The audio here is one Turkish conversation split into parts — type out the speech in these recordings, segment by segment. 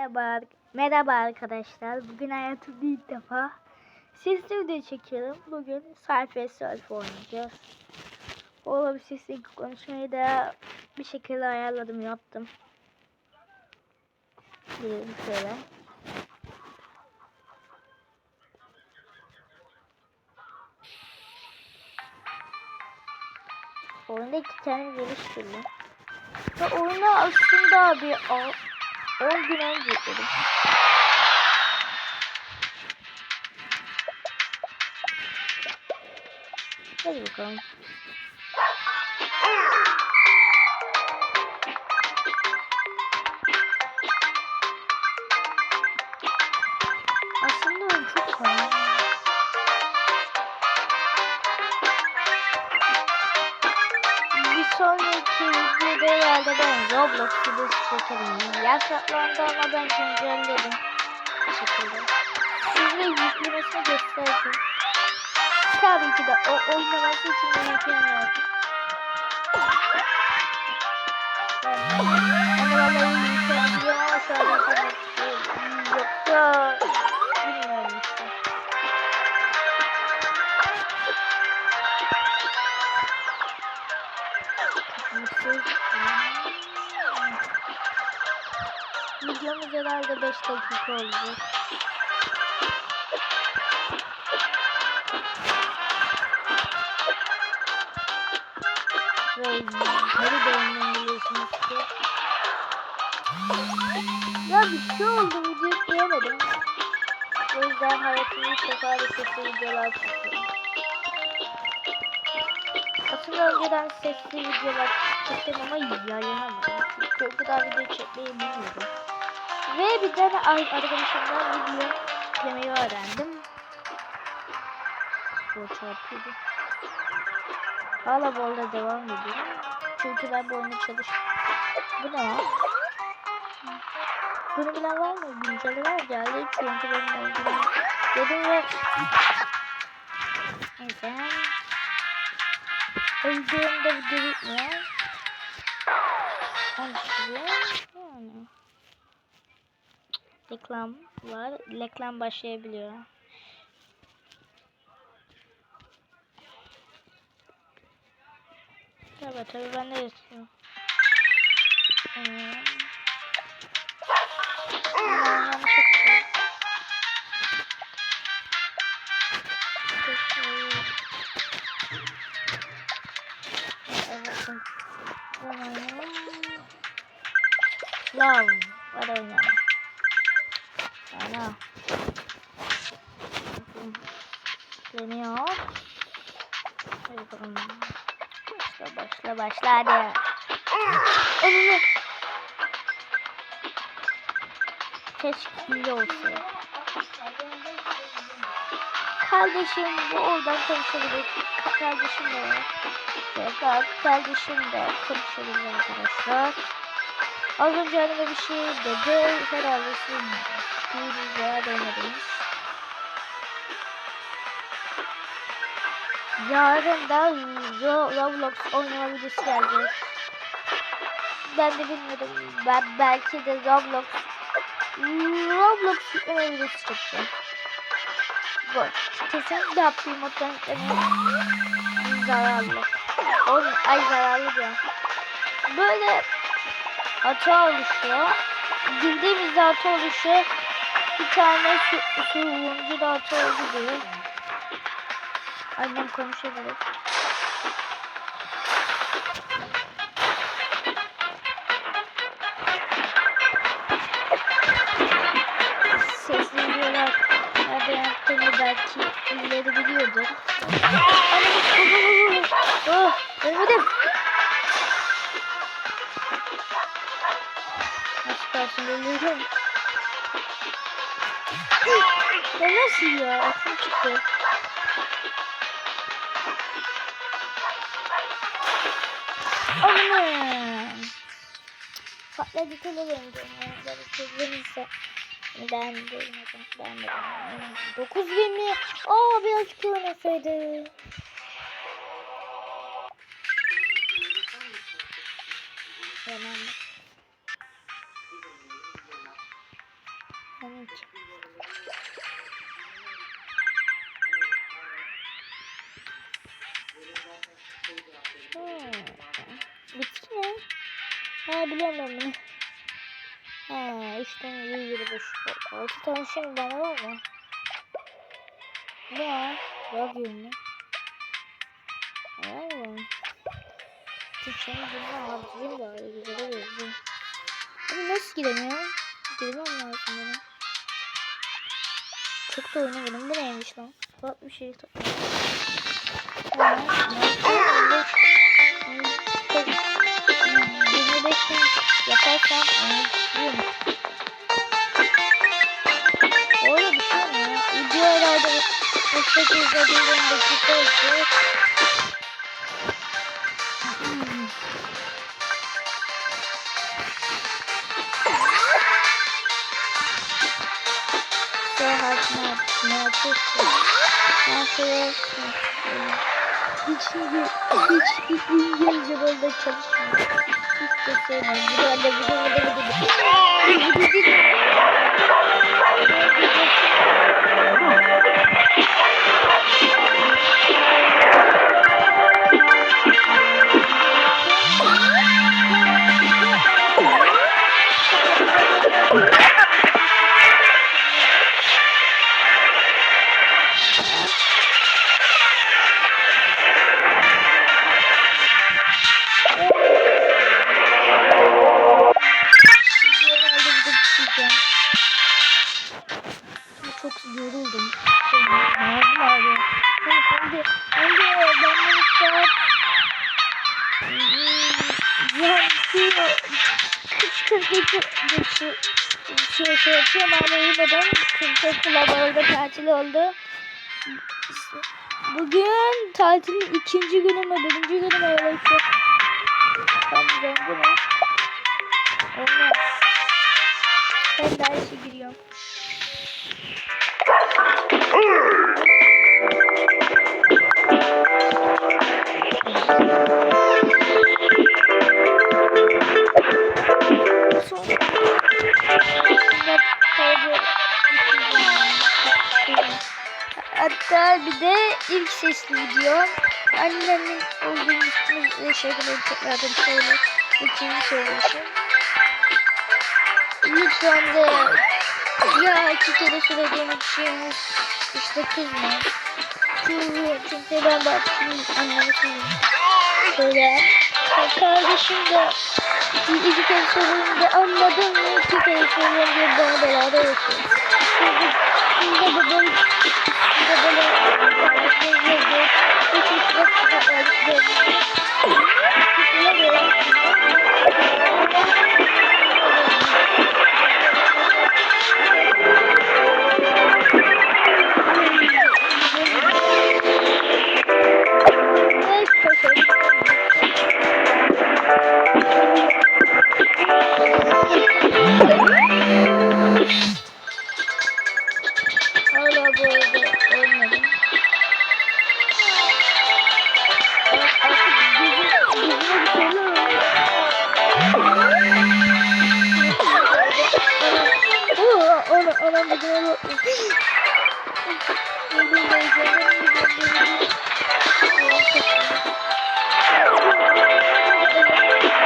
Merhaba, merhaba arkadaşlar. Bugün hayatımda ilk defa sesli video çekiyorum. Bugün Surface Surf oynayacağız. Oğlum sesli konuşmayı da bir şekilde ayarladım, yaptım. Girelim şöyle. Oyundaki kendimi geliştirdim. Ve oyunu aslında bir 10 gün önce yükledim. Hadi bakalım. Sonraki videoda herhalde ben Roblox videosu çekerim. Yasaklandı ama ben güncelledim. Bu şekilde. Size yüklemesini gösterdim. Tabii ki de o oynaması için de yüklemiyorum. Ama vallahi yükleyebiliyorum 15 dakika oldu. Ve geri dönmeliyorsunuz ki. Ya bir şey oldu video şey diyemedim. O yüzden hayatımı tekrar sesli videolar çekiyorum. Aslında önceden sesli videolar çektim ama yayınlamadım. Çünkü o kadar video çekmeyi bilmiyorum. Ve bir tane ar- arkadaşımdan video yüklemeyi öğrendim. Bu çarpıydı. Hala bu arada devam ediyorum. Çünkü ben bu oyunu çalış... Bu ne lan? Bunu bilen var mı? Güncellemeler geldi. Çünkü benim oyunu dedim ve... Neyse. Öldüğümde video bitmiyor. Konuşuyor. Yani. Reklam var. Reklam başlayabiliyor. Tabii tabii ben de istiyorum. Evet. Love. Hadi oynayalım. Ana. Bakalım. Başla başla başla hadi. Önüne. Keşke olsa. Kardeşim bu oradan konuşabilir. Ka- Kardeşim de. Bak kardeşim de konuşabilir arkadaşlar. Az önce anime bir şey dedi. Herhalde siz duydunuz veya duymadınız. Yarın da Ro- Roblox oynama videosu gelecek. Ben de bilmiyorum. Ben belki de Roblox Roblox yükleme videosu çekeceğim. Bu kesinlikle yaptığım moddan zararlı. Oğlum ay zararlı diyor. Böyle hata oluşuyor. Girdiğimizde hata oluşuyor. Bir tane su, su da hata oldu diyor. Annem konuşabilir. Sesli videolar nerede yaptığını belki ileri biliyordur. Oh, ölmedim. Nasıl kalsın ölüyorum. Ya nasıl ya? Aklım çıktı. Aman. Patladı televizyonda. Onları çözümüzse. Ben de ben de 9 20 Aa bir açık oynasaydı. 3 tane 125. 6 tane şimdi bana var mı? Ne? Radyo mu? Var mı? Türkçe'nin bunu harcayayım da öyle güzel olurdu. Ama nasıl giremiyor? Girmem lazım benim. Çok da oynamadım. Bu neymiş lan? Bak bir şey takmadım. Yaparsan onu 48 izlediğim dakika olacak. Hiç, hiç, hiç İngilizce böyle çalışmıyor. Hiç de sevmiyorum. Bir öyle bir de bir de bir de bir de. Çok yoruldum. Ağzım ağrıyor. Hani hadi, hadi ben bunu saat yani şu 40 geçi geçi şey, şey yapıyorum ama uyumadım. Çünkü okula orada tatil oldu. Bugün tatilin ikinci günü mü birinci günü mü öyle bir şey. Tam zengin ol. Olmaz. Ben derse giriyorum. Hatta bir de ilk sesli video. Annemin olduğunu üstüne kadar tekrardan söyle. İkinci söyleşim. Lütfen de ya iki kere söylediğim için işte kızma. Çünkü, çünkü ben baktım anlamışım. Şöyle. Kardeşim de iki kere söyleyince anladın mı? İki kere diye bana belada yapıyor. Şimdi, de Oo, ana, anam da böyle Öldüm ben canım, Ana!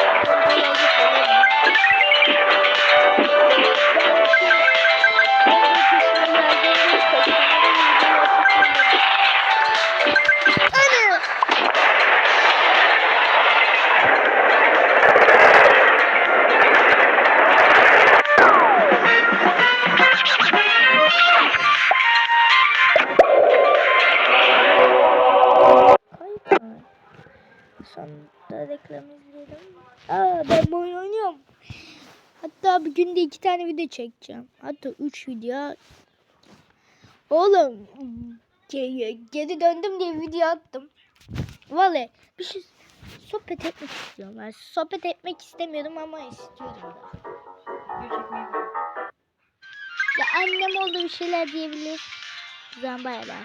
Bir günde iki tane video çekeceğim. Hatta üç video. Oğlum ge- geri döndüm diye video attım. Vallahi bir şey sohbet etmek istiyorum. Ben sohbet etmek istemiyordum ama istiyordum da. Ya annem oldu bir şeyler diyebilir. Zaman bay bay.